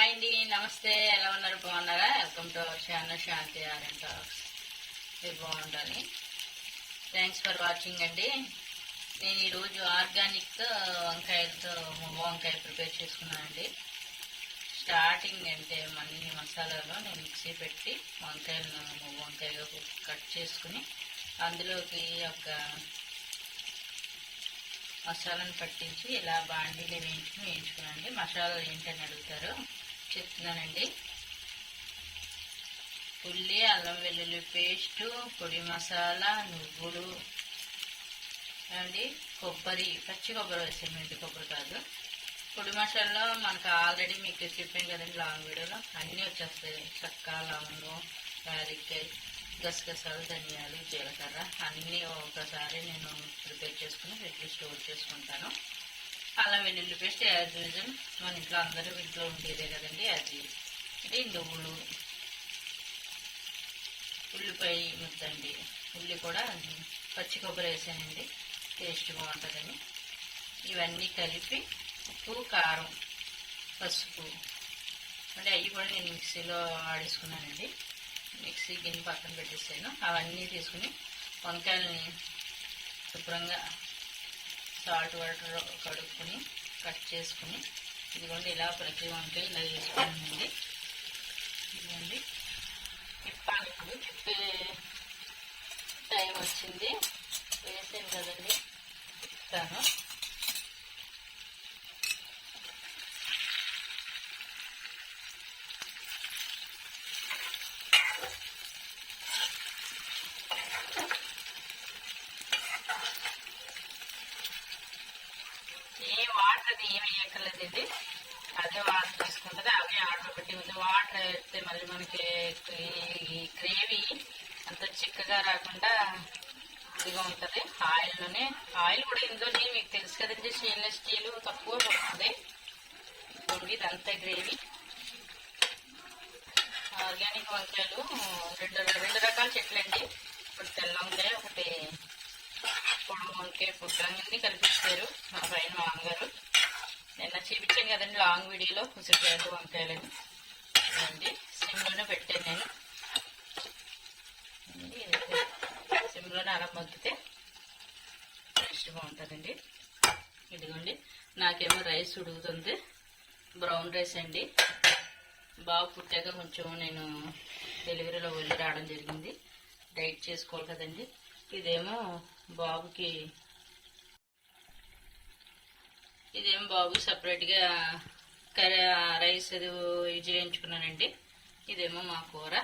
Hi అండి నమస్తే. ఎలా ఉన్నారు? బాగున్నారా? Welcome to our channel Shanti talks మీరు బాగుండాలి. థ్యాంక్స్ ఫర్ వాచింగ్ అండి. నేను ఈరోజు ఆర్గానిక్ వంకాయలతో వంకాయ ప్రిపేర్ చేసుకున్నానండి స్టార్టింగ్ అంటే అన్ని మసాలాలో నేను మిక్సీ పెట్టి వంకాయలను మువ్వ కట్ చేసుకుని అందులోకి ఒక మసాలాను పట్టించి ఇలా బాండీలో వేయించుకుని వేయించుకునండి మసాలాలు ఏంటని అడుగుతారు? చెప్తున్నానండి. ఉల్లి అల్లం వెల్లుల్లి పేస్టు పొడి మసాలా నువ్వులు అండి కొబ్బరి పచ్చి కొబ్బరి వేసాను మెంతి కొబ్బరి కాదు. పొడి మసాలాలో మనకు ఆల్రెడీ మీకు చెప్పాను కదండి లాంగ్ వీడియోలో. అన్నీ వచ్చేస్తాయి. చక్క లవంగం యాలక్కాయ గసగసాలు ధనియాలు జీలకర్ర అన్నీ ఒకసారి నేను ప్రిపేర్ చేసుకుని ఫ్రిడ్జ్లో స్టోర్ చేసుకుంటాను. అల్లం వెల్లుల్లి పేస్ట్ యాజ్ యూజువల్ మన ఇంట్లో అందరూ ఇంట్లో ఉండేదే కదండి అది. అంటే నువ్వులు ఉల్లిపాయ ముద్దండి. ఉల్లి కూడా పచ్చి కొబ్బరి వేసానండి. టేస్ట్ బాగుంటుందని. ఇవన్నీ కలిపి ఉప్పు కారం పసుపు. అంటే అవి కూడా నేను మిక్సీలో ఆడేసుకున్నానండి. మిక్సీ గిన్నె పక్కన పెట్టేసాను. అవన్నీ తీసుకుని వంకాయలని శుభ్రంగా సాల్ట్ వాటర్ కడుక్కుని కట్ చేసుకుని ఇదిగోండి ఇలా ప్రతి వంటలు ఇలా వేసుకున్నానండి ఇదిగోండి. తిప్పాలి ఇప్పుడు తిప్పే టైం వచ్చింది. వేసాను కదండి. తిప్పుతాను ఏ వాటర్ అది ఏమి ఇది అదే వాటర్ తీసుకుంటుంది అవే ఆర్డర్ పెట్టి ఉంది. వాటర్ వేస్తే మళ్ళీ మనకి ఈ గ్రేవీ అంత చిక్కగా రాకుండా ఇదిగా ఉంటుంది. ఆయిల్లోనే ఆయిల్ కూడా ఇందులోనే మీకు తెలుసు కదండి స్టెయిన్లెస్ స్టీల్ తక్కువ పడుతుంది. ఇదిగోండి ఇదంతా గ్రేవీ. ఆర్గానిక్ వంకాయలు రెండు రెండు రకాల చెట్లండి. ఒకటి తెల్ల వంకాయ ఒకటి పొడవు వంకాయ పుట్టంగి కల్పిస్తారు మా పైన మా అమ్మగారు. నిన్న చూపించాను కదండి లాంగ్ వీడియోలో ఉసిరికాయలు వంకాయలని ఇదండి సిమ్లోనే పెట్టాను నేను. సిమ్లోనే అలా మగ్గితే టేస్ట్ బాగుంటుందండి. ఇదిగోండి నాకేమో రైస్ ఉడుగుతుంది బ్రౌన్ రైస్ అండి. బాబు పుట్టాక కొంచెం నేను డెలివరీలో వెళ్ళి రావడం జరిగింది. డైట్ చేసుకోవాలి కదండి. ఇదేమో బాబుకి ఇదేం బాబు సపరేట్గా కర్రీ రైస్ అది ఇది చేయించుకున్నానండి. ఇదేమో మా కూర.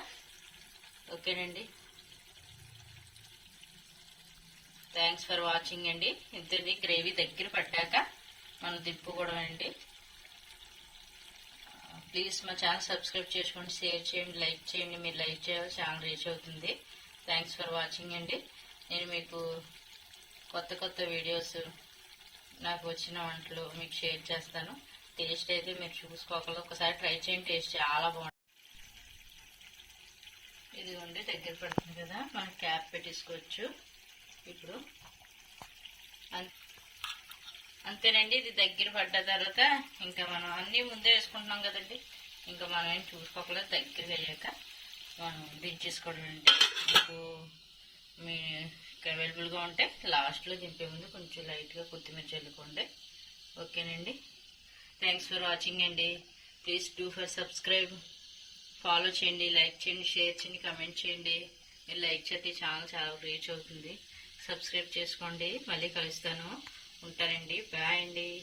ఓకేనండి. థ్యాంక్స్ ఫర్ వాచింగ్ అండి. ఇద్దరిది గ్రేవీ దగ్గర పట్టాక మనం దింపుకోవడం అండి ప్లీజ్ మా ఛానల్ సబ్స్క్రైబ్ చేసుకోండి షేర్ చేయండి లైక్ చేయండి. మీరు లైక్ చేయాలి ఛానల్ రీచ్ అవుతుంది. థ్యాంక్స్ ఫర్ వాచింగ్ అండి. నేను మీకు కొత్త కొత్త వీడియోస్ నాకు వచ్చిన వంటలు మీకు షేర్ చేస్తాను. టేస్ట్ అయితే మీరు చూసుకోగలరు ఒకసారి ట్రై చేయండి. టేస్ట్ చాలా బాగుంటుంది ఇదిగోండి దగ్గర పడుతుంది కదా. మనం క్యాప్ పెట్టేసుకోవచ్చు. ఇప్పుడు అంతేనండి ఇది దగ్గర పడ్డ తర్వాత ఇంకా మనం అన్నీ ముందే వేసుకుంటున్నాం కదండి. ఇంకా మనం ఏం చూసుకోకలేదు దగ్గర వెళ్ళాక మనం దించేసుకోవడం అండి. మీకు మీ అవైలబుల్గా ఉంటే లాస్ట్లో దింపే ముందు కొంచెం లైట్గా కొత్తిమీర చల్లుకోండి. ఓకేనండి? థ్యాంక్స్ ఫర్ వాచింగ్ అండి. Please do for subscribe follow చేయండి లైక్ చేయండి షేర్ చేయండి కమెంట్ చేయండి. మీరు లైక్ చేస్తే ఛానల్ చాలా రీచ్ అవుతుంది. సబ్స్క్రైబ్ చేసుకోండి. మళ్ళీ కలుస్తాను. ఉంటానండి. బాయ్ అండి.